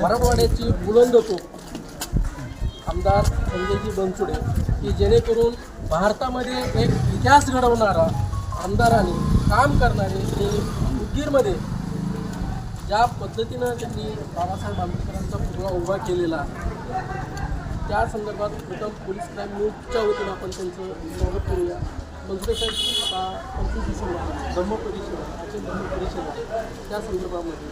मराठवाड्याची बुलंद तोप आमदार संजयजी बनसुडे की जेणेकरून भारतामध्ये एक इतिहास घडवणारा आमदाराने काम करणारे आणि उदगीरमध्ये ज्या पद्धतीनं त्यांनी बाबासाहेब आंबेडकरांचा पुतळा उभा केलेला त्या संदर्भात प्रथम पोलीस क्राईम न्यूजच्या वतीनं आपण त्यांचं स्वागत करूया. मंत्रे साहेब आता पंचवीस डिसेंबर धम्म परिषद धम्म परिषद त्या संदर्भामध्ये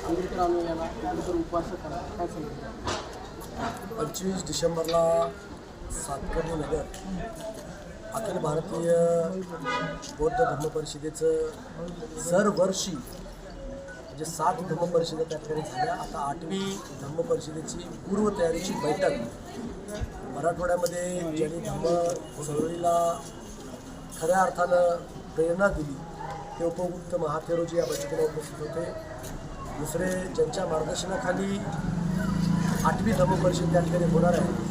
आंबेडकर अनुयायाला आंबेडकर उपासकाला काय सांगितलं पंचवीस डिसेंबरला सातकर्णी नगर अखिल भारतीय बौद्ध धर्म परिषदेचं दरवर्षी म्हणजे सात धर्म परिषदा त्या ठिकाणी झाल्या आता आठवी धर्म परिषदेची पूर्वतयारीची बैठक. मराठवाड्यामध्ये ज्यांनी धर्म चळवळीला खऱ्या अर्थानं प्रेरणा दिली ते उपगुप्त महाथेरोजी या बैठकीला उपस्थित होते. दुसरे ज्यांच्या मार्गदर्शनाखाली आठवी धर्म परिषद त्या ठिकाणी होणार आहे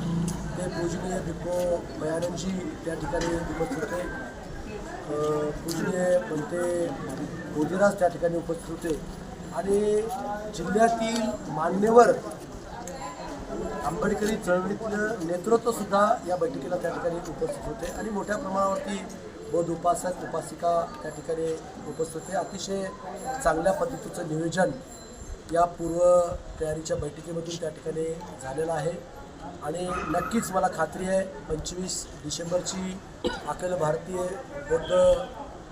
ते पूजनीय दिपो भयानंदजी त्या ठिकाणी उपस्थित होते. पूजनीय म्हणते मोदीराज त्या ठिकाणी उपस्थित होते. आणि जिल्ह्यातील मान्यवर आंबेडकरी चळवळीतलं नेतृत्व सुद्धा या बैठकीला त्या ठिकाणी उपस्थित होते आणि मोठ्या प्रमाणावरती बौद्ध उपासक उपासिका त्या ठिकाणी उपस्थित होते. अतिशय चांगल्या पद्धतीचं नियोजन या पूर्व तयारीच्या बैठकीमधून त्या ठिकाणी झालेलं आहे. आणि नक्कीच मला खात्री आहे पंचवीस डिसेंबरची अखिल भारतीय बौद्ध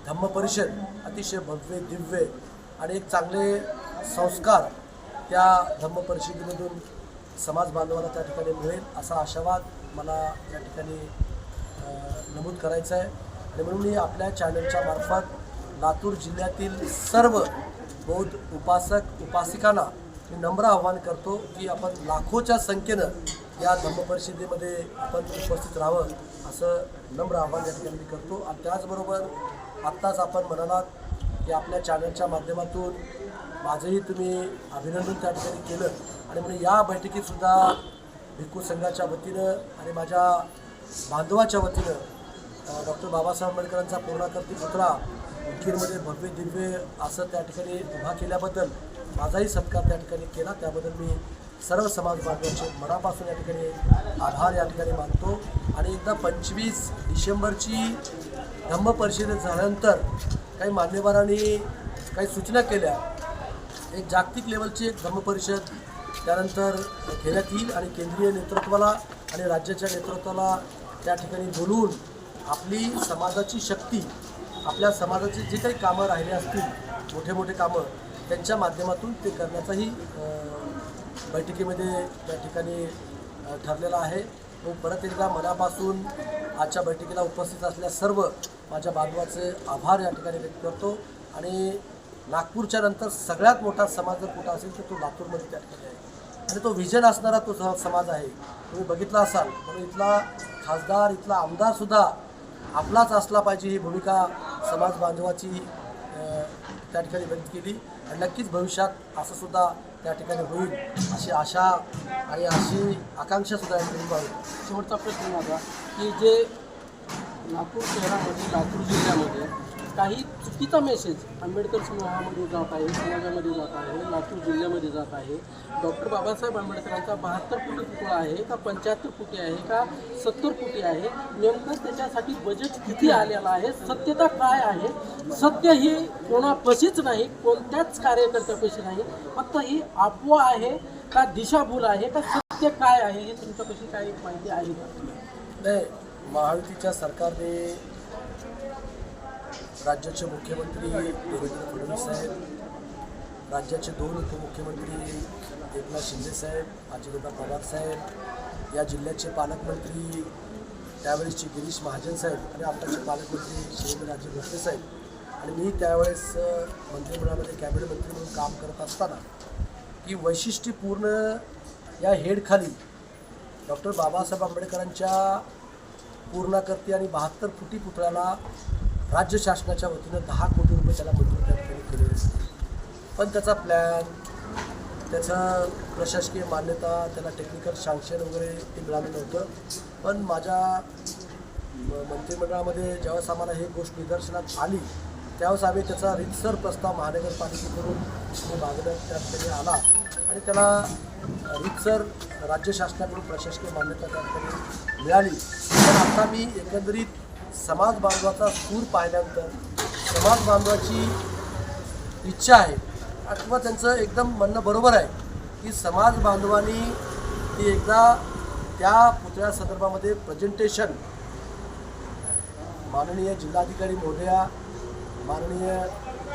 धम्म परिषद अतिशय भव्य दिव्य आणि एक चांगले संस्कार त्या धम्म परिषदेमधून समाज बांधवाला त्या ठिकाणी मिळेल असा आशावाद मला या ठिकाणी नमूद करायचं आहे. आणि म्हणून मी आपल्या चॅनलच्या मार्फत लातूर जिल्ह्यातील सर्व बौद्ध उपासक उपासिकांना मी नम्र आव्हान करतो की आपण लाखोच्या संख्येनं या धम्म परिषदेमध्ये आपण उपस्थित राहावं असं नम्र आव्हान या ठिकाणी मी करतो. आणि त्याचबरोबर आत्ताच आपण म्हणालात की आपल्या चॅनलच्या माध्यमातून माझंही तुम्ही अभिनंदन त्या ठिकाणी केलं. आणि म्हणून या बैठकीतसुद्धा भिक्खू संघाच्या वतीनं आणि माझ्या बांधवाच्या वतीनं डॉक्टर बाबासाहेब आंबेडकरांचा पूर्णाकृती पुतळा उदगीरमध्ये भव्य दिव्य असं त्या ठिकाणी उभा केल्याबद्दल माझाही सत्कार त्या ठिकाणी केला. त्याबद्दल मी सर्व समाज बांधवांचे मनापासून या ठिकाणी आभार या ठिकाणी मानतो. आणि एकदा पंचवीस डिसेंबरची धम्म परिषद झाल्यानंतर काही मान्यवरांनी काही सूचना केल्या. एक जागतिक लेवलची एक धर्मपरिषद त्यानंतर घेण्यात येईल आणि केंद्रीय नेतृत्वाला आणि राज्याच्या नेतृत्वाला त्या ठिकाणी बोलून आपली समाजाची शक्ती आपल्या समाजाची जे काही कामं राहिले असतील मोठे मोठे कामं त्यांच्या माध्यमातून ते करण्याचाही बैठकीमध्ये त्या ठिकाणी ठरलेला आहे. तो परत एकदा मनापासून आजच्या बैठकीला उपस्थित असलेल्या सर्व माझ्या बांधवाचे आभार या ठिकाणी व्यक्त करतो. आणि नागपूरच्या नंतर सगळ्यात मोठा समाज जर कुठं असेल तर तो लातूरमध्ये त्या ठिकाणी आहे. आणि तो विजन असणारा तो समाज आहे. तुम्ही बघितला असाल म्हणून इथला खासदार इथला आमदारसुद्धा आपलाच असला पाहिजे ही भूमिका समाज बांधवाची त्या ठिकाणी व्यक्त केली. आणि नक्कीच भविष्यात असंसुद्धा त्या ठिकाणी होईल अशी आशा आणि अशी आकांक्षा सुद्धा या ठिकाणी बाळगतो शेवटचा प्रश्न माझा की जे नागपूर शहरामध्ये लातूर जिल्ह्यामध्ये काही चुकीचा मेसेज आंबेडकर समूहामध्ये जात आहे समाजामध्ये जात आहे लातूर जिल्ह्यामध्ये जात आहे. डॉक्टर बाबासाहेब आंबेडकरांचा बहात्तर कोटी पुतळा आहे का पंच्याहत्तर कोटी आहे का सत्तर कोटी आहे? नेमकं त्याच्यासाठी बजेट किती आलेलं आहे? सत्यता काय आहे? सत्य ही कोणापाशीच नाही कोणत्याच कार्यकर्त्यापाशी नाही. फक्त ही अफवा आहे का दिशाभूल आहे का सत्य काय आहे हे तुमच्यापाशी काही माहिती आहे का? नाही महायुतीच्या सरकारने राज्याचे मुख्यमंत्री देवेंद्र फडणवीस साहेब राज्याचे दोन उपमुख्यमंत्री एकनाथ शिंदे साहेब अजितदादा पवार साहेब या जिल्ह्याचे पालकमंत्री त्यावेळेसचे गिरीश महाजन साहेब आणि आताचे पालकमंत्री शिवेंद्रराजे भोसले साहेब. आणि मी त्यावेळेस मंत्रिमंडळामध्ये कॅबिनेट मंत्री म्हणून काम करत असताना की वैशिष्ट्यपूर्ण या हेडखाली डॉक्टर बाबासाहेब आंबेडकरांच्या पूर्णाकर्ती आणि बहात्तर फुटी पुतळ्याला राज्य शासनाच्या वतीनं दहा कोटी रुपये त्याला मंजूर त्या ठिकाणी केलेले पण त्याचा प्लॅन त्याचं प्रशासकीय मान्यता त्याला टेक्निकल सँक्शन वगैरे ते मिळालं नव्हतं. पण माझ्या मंत्रिमंडळामध्ये ज्यावेळेस आम्हाला ही गोष्ट निदर्शनात आली त्यावेळेस आम्ही त्याचा रितसर प्रस्ताव महानगरपालिकेकडून मागण्यात मागणं त्या ठिकाणी आला आणि त्याला रितसर राज्य शासनाकडून प्रशासकीय मान्यता त्या ठिकाणी मिळाली. पण आता मी एकंदरीत समाज बांधवाचा सूर पाहिल्यानंतर समाज बांधवाची इच्छा आहे. किंवा त्यांचं एकदम म्हणणं बरोबर आहे की समाज बांधवांनी ती एकदा त्या पुतळ्या संदर्भामध्ये प्रेझेंटेशन माननीय जिल्हाधिकारी महोदया माननीय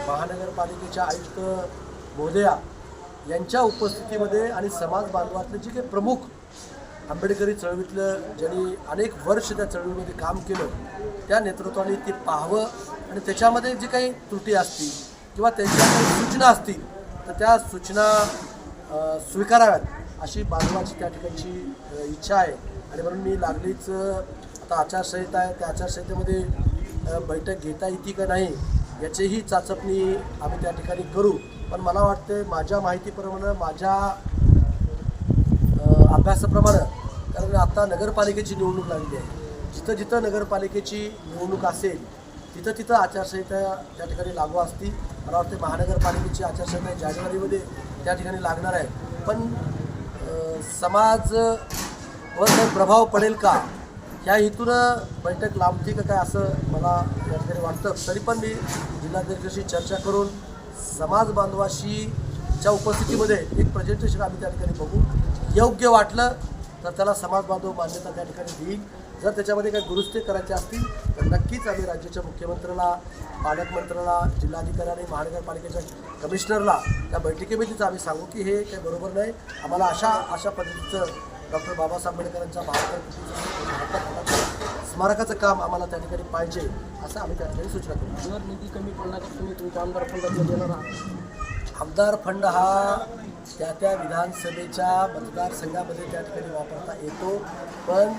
महानगरपालिकेच्या आयुक्त महोदया यांच्या उपस्थितीमध्ये आणि समाज बांधवातले जे काही प्रमुख आंबेडकरी चळवळीतलं ज्यांनी अनेक वर्ष त्या चळवळीमध्ये काम केलं त्या नेतृत्वाने ते पाहावं आणि त्याच्यामध्ये जे काही त्रुटी असतील किंवा त्यांच्या काही सूचना असतील तर त्या सूचना स्वीकाराव्यात अशी बांधवाची त्या ठिकाणची इच्छा आहे. आणि म्हणून मी लागलीच आता आचारसंहिता आहे त्या आचारसंहितेमध्ये बैठक घेता येते का नाही याचीही चाचपणी आम्ही त्या ठिकाणी करू. पण मला वाटतं माझ्या माहितीप्रमाणे माझ्या अभ्यासाप्रमाणे कारण आता नगरपालिकेची निवडणूक लागली आहे. जिथं जिथं नगरपालिकेची निवडणूक असेल तिथं तिथं आचारसंहिता त्या ठिकाणी लागू असती मला वाटते महानगरपालिकेची आचारसंहिता जानेवारीमध्ये त्या ठिकाणी लागणार आहे. पण समाज वर काही प्रभाव पडेल का? ह्या हेतून बैठक लांबती का काय असं मला या ठिकाणी वाटतं. तरी पण मी जिल्हाध्यक्षाशी चर्चा करून समाज बांधवाशी च्या उपस्थितीमध्ये एक प्रेझेंटेशन आम्ही त्या ठिकाणी बघू. योग्य वाटलं तर त्याला समाज बांधव मान्यता त्या ठिकाणी देईल जर त्याच्यामध्ये काही दुरुस्ती करायची असतील तर नक्कीच आम्ही राज्याच्या मुख्यमंत्र्याला पालकमंत्र्याला जिल्हाधिकारी आणि महानगरपालिकेच्या कमिशनरला त्या बैठकीमध्येच आम्ही सांगू की हे काही बरोबर नाही. आम्हाला अशा अशा पद्धतीचं डॉक्टर बाबासाहेब आंबेडकरांच्या बहात्तर स्मारकाचं काम आम्हाला त्या ठिकाणी पाहिजे असं आम्ही त्या ठिकाणी सूचना करू जर निधी कमी पडला तर तुम्ही तुमच्या आमदार फंडातून देणार आहात. आमदार फंड हा त्या त्या विधानसभेच्या मतदारसंघामध्ये त्या ठिकाणी वापरता येतो. पण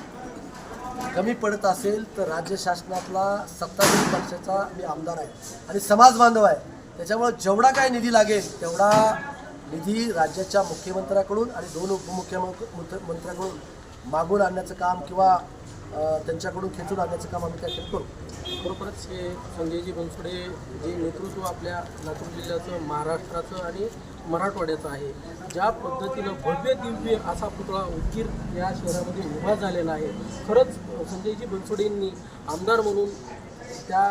कमी पडत असेल तर राज्य शासनातला सत्ताधारी पक्षाचा मी आमदार आहे. आणि समाज बांधव आहे. त्याच्यामुळं जेवढा काय निधी लागेल तेवढा निधी राज्याच्या मुख्यमंत्र्याकडून आणि दोन उपमुख्यमंत्र्यांकडून मागून आणण्याचं काम किंवा त्यांच्याकडून खेचून आणण्याचं काम आम्ही ठिकाणी करू खरोखरच हे संजयजी बनसोडे जे नेतृत्व आपल्या लातूर जिल्ह्याचं महाराष्ट्राचं आणि मराठवाड्याचं आहे ज्या पद्धतीनं भव्य दिव्य असा पुतळा उदगीर या शहरामध्ये उभा झालेला आहे. खरंच संजयजी बनसोडेंनी आमदार म्हणून त्या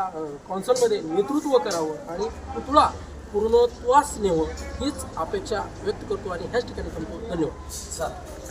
कौन्सिलमध्ये नेतृत्व करावं आणि पुतळा पूर्णत्वास नेवं हीच अपेक्षा व्यक्त करतो आणि ह्याच ठिकाणी थांबतो. धन्यवाद.